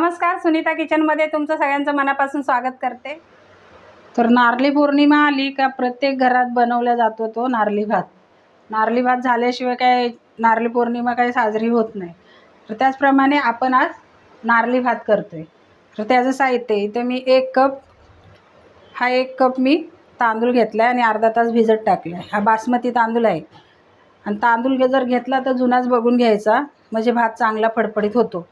नमस्कार सुनीता किचनमध्ये तुमचं सगळ्यांचं मनापासून स्वागत करते. तर नारली पौर्णिमा आली का प्रत्येक घरात बनवला जातो तो नारळी भात. नारली भात झाल्याशिवाय काय नारली पौर्णिमा काही साजरी होत नाही. तर त्याचप्रमाणे आपण आज नारली भात करतो आहे तर त्याचं साहित्य इथे मी एक कप हा एक कप मी तांदूळ घेतला आहे आणि अर्धा तास भिजत टाकला आहे हा बासमती तांदूळ आहे. आणि तांदूळ जर घेतला तर जुनाच बघून घ्यायचा म्हणजे भात चांगला फडफडीत होतो.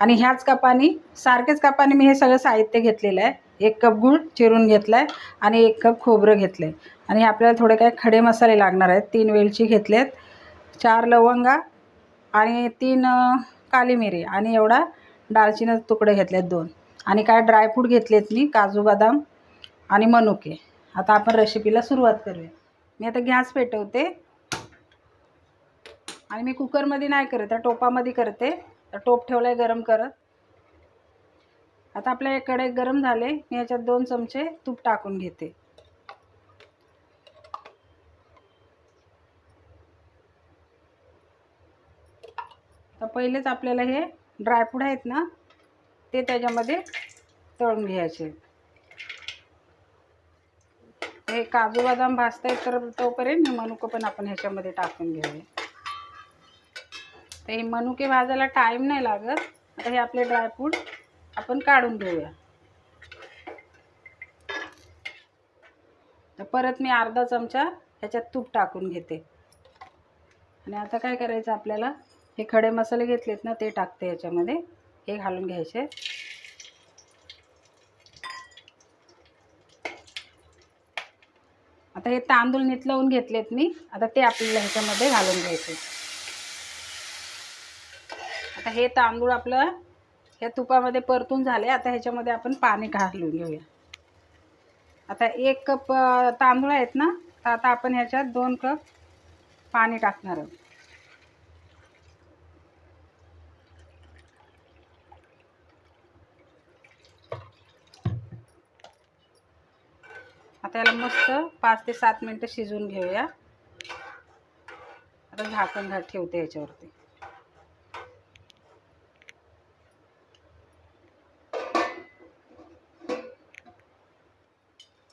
आणि ह्याच कपाने सारखेच कपाने मी हे सगळं साहित्य घेतलेलं आहे. एक कप गूळ चिरून घेतला आहे आणि एक कप खोबरं घेतलं आहे आणि आपल्याला थोडे काही खडे मसाले लागणार आहेत. तीन वेलची घेतलेत चार लवंगा आणि तीन काली मिरी आणि एवढा दालचिनी तुकडे घेतलेत दोन. आणि काय ड्रायफ्रूट घेतलेत मी काजू बदाम आणि मनुके. आता आपण रेसिपीला सुरुवात करूया. मी आता गॅस पेटवते. आणि मी कुकरमध्ये नाही करत त्या टोपामध्ये करते. तर टोप ठेवला आहे गरम करत. आता आपल्या कडे गरम झाले मी याच्यात दोन चमचे तूप टाकून घेते. तर पहिलेच आपल्याला हे ड्रायफ्रूट आहेत ना ते त्याच्यामध्ये तळून घ्यायचे. हे काजू बदाम भाजतायत तर तोपर्यंत मनुकं पण आपण ह्याच्यामध्ये टाकून घेऊया. तर हे मनुके भाजायला टाईम नाही लागत. आता हे आपले ड्रायफ्रूट आपण काढून घेऊया. तर परत मी अर्धा चमचा ह्याच्यात तूप टाकून घेते. आणि आता काय करायचं आपल्याला? हे खडे मसाले घेतलेत ना ते टाकते ह्याच्यामध्ये हे घालून घ्यायचे. आता हे तांदूळ नितलवून घेतलेत मी. आता ते आपल्याला ह्याच्यामध्ये घालून घ्यायचे. आता हे तांदूळ आपलं ह्या तुपामध्ये परतून झाले आता ह्याच्यामध्ये आपण पाणी घालून घेऊया. आता एक कप तांदूळ आहेत ना तर आता आपण ह्याच्यात दोन कप पाणी टाकणार आहोत. आता याला मस्त पाच ते सात मिनटं शिजवून घेऊया. आता झाकण घात ठेवते याच्यावरती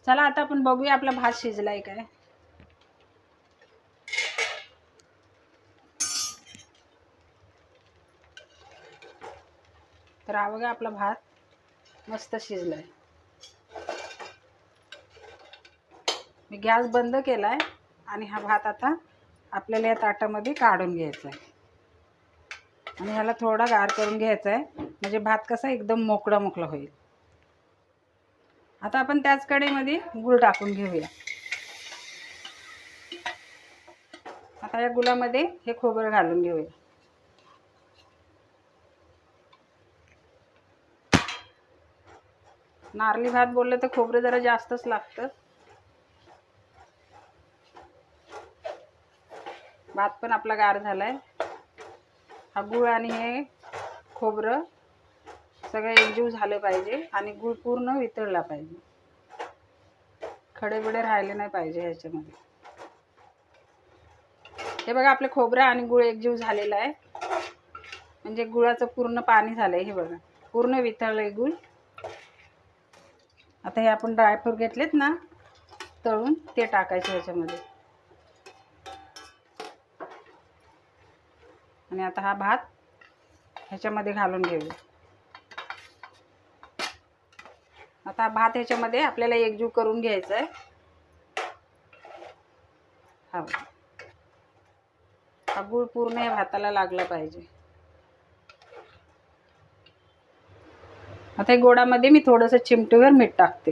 चला आता आपण बघूया आपला भात शिजलाय काय. तर हा बघा आपला भात मस्त शिजलाय. मी गॅस बंद केलाय आणि हा भात आता आपल्याला या ताटामध्ये काढून घ्यायचा आहे आणि ह्याला थोडा गार करून घ्यायचा आहे म्हणजे भात कसा एकदम मोकळा मोकळा होईल. आता आपण त्याच कढईमध्ये गूळ टाकून घेऊया. आता या गुळामध्ये हे खोबरं घालून घेऊया. नारळी भात बोललं तर खोबरं जरा जास्तच लागतं. भात पण आपला गार झालाय. हा गूळ आणि हे खोबरं सगळं एकजीव झालं पाहिजे आणि गूळ पूर्ण वितळला पाहिजे. खडेबिडे राहिले नाही पाहिजे ह्याच्यामध्ये. हे बघा आपलं खोबरं आणि गुळ एकजीव झालेला आहे. म्हणजे गुळाचं पूर्ण पाणी झालंय हे बघा. पूर्ण वितळलंय गूळ. आता हे आपण ड्रायफ्रूट घेतलेत ना तळून ते टाकायचे ह्याच्यामध्ये. आणि आता हा भात ह्याच्यामध्ये घालून घेऊया. आता भात ह्याच्यामध्ये आपल्याला एकजीव करून घ्यायचा आहे हा हा गूळ पूर्ण या भाताला लागला पाहिजे. आता गोडामध्ये मी थोडंसं चिमटीवर मीठ टाकते.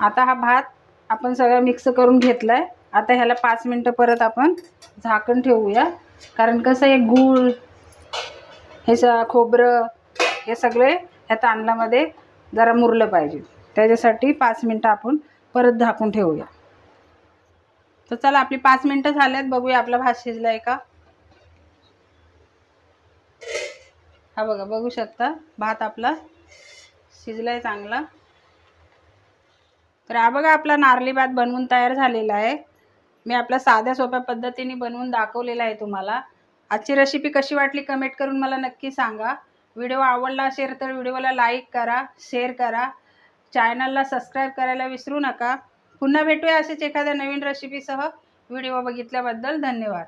आता हा भात आपण सगळं मिक्स करून घेतलाय. आता ह्याला पाच मिनटं परत आपण झाकण ठेवूया. कारण कसं आहे गूळ हे स खोबरं हे सगळे ह्या तांदळामध्ये जरा मुरलं पाहिजे. त्याच्यासाठी पाच मिनटं आपण परत झाकून ठेवूया. तर चला आपली पाच मिनटं झाल्यात बघूया आपला भात शिजला आहे का? हा बघा बघू शकता. भात आपला शिजला आहे चांगला. तर हा बघा आपला नारली भात बनवून तयार झालेला आहे. मी आपल्या साध्या सोप्या पद्धतीने बनवून दाखवलेला आहे तुम्हाला. आजची रेसिपी कशी वाटली कमेंट करून मला नक्की सांगा. व्हिडिओ आवडला असेल तर व्हिडिओला लाईक करा शेअर करा. चॅनलला सबस्क्राईब करायला विसरू नका. पुन्हा भेटूया असेच एखाद्या नवीन रेसिपीसह व्हिडिओ बघितल्याबद्दल धन्यवाद.